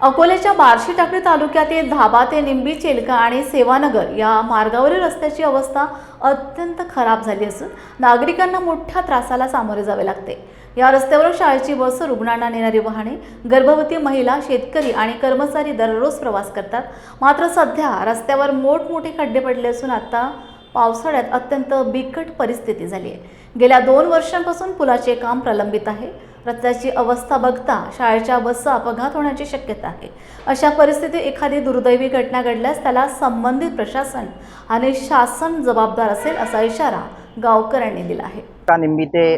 अकोल्याच्या बार्शी टाकळी तालुक्यातील धाबा ते निंबी चेलका आणि सेवानगर या मार्गावरील रस्त्याची अवस्था अत्यंत खराब झाली असून नागरिकांना मोठ्या त्रासाला सामोरे जावे लागते. या रस्त्यावर शाळेची बस रुग्णांना नेणारी वाहने गर्भवती महिला शेतकरी आणि कर्मचारी दररोज प्रवास करतात. मात्र सध्या रस्त्यावर मोठमोठे खड्डे पडले असून आता पावसाळ्यात अत्यंत बिकट परिस्थिती झाली आहे. गेल्या दोन वर्षांपासून पुलाचे काम प्रलंबित आहे. रस्त्याची अवस्था बघता शाळेच्या बसचा अपघात होण्याची शक्यता आहे. अशा परिस्थितीत एखादी दुर्दैवी घटना घडल्यास त्याला संबंधित प्रशासन आणि शासन जबाबदार असेल असा इशारा गावकऱ्यांनी दिला आहे. का निंबी ते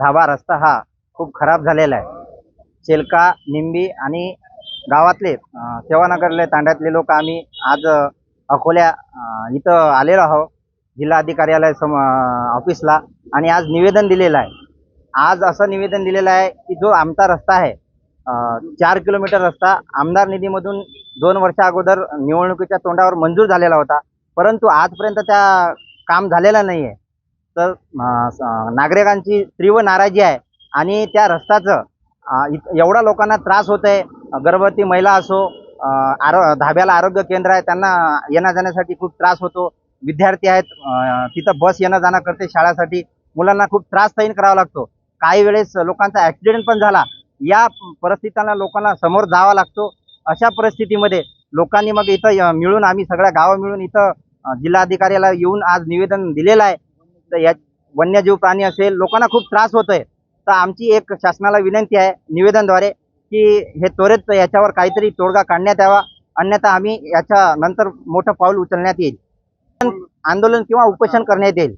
धावा रस्ता हा खूप खराब झालेला आहे. शेलका निंबी आणि गावातले सेवानगरले तांड्यातले लोक आम्ही आज अकोल्या इथं आलेलो आहोत. जिल्हा अधिकार्यालय सम ऑफिसला आणि आज निवेदन दिलेलं आहे. आज असं निवेदन दिलेलं आहे की जो आमचा रस्ता आहे चार किलोमीटर रस्ता आमदार निधीमधून दोन वर्षा अगोदर निवडणुकीच्या तोंडावर मंजूर झालेला होता. परंतु आजपर्यंत त्या काम झालेलं नाही आहे तर नागरिकांची तीव्र नाराजी आहे आणि त्या रस्त्याचं एवढा लोकांना त्रास होत आहे गर्भवती महिला असो आरो धाब्याला आरोग्य केंद्र आहे त्यांना येण्या जाण्यासाठी खूप त्रास होतो. विद्यार्थी आहेत तिथं बस येणं जाणं करते शाळासाठी. मुलांना खूप त्रास सहन करावा लागतो. काही वेळेस लोकांचा ॲक्सिडेंट पण झाला. या परिस्थितीला लोकांना समोर जावा लागतो. अशा परिस्थितीमध्ये लोकांनी मग इथं मिळून आम्ही सगळ्या गावं मिळून इथं जिल्हाधिकाऱ्याला येऊन आज निवेदन दिलेलं आहे. तर या वन्यजीव प्राणी असेल लोकांना खूप त्रास होतोय. तर आमची एक शासनाला विनंती आहे निवेदनद्वारे की हे त्वरित याच्यावर काहीतरी तोडगा काढण्यात यावा. अन्यथा आम्ही याच्या नंतर मोठं पाऊल उचलण्यात येईल. आंदोलन किंवा उपोषण करण्यात येईल.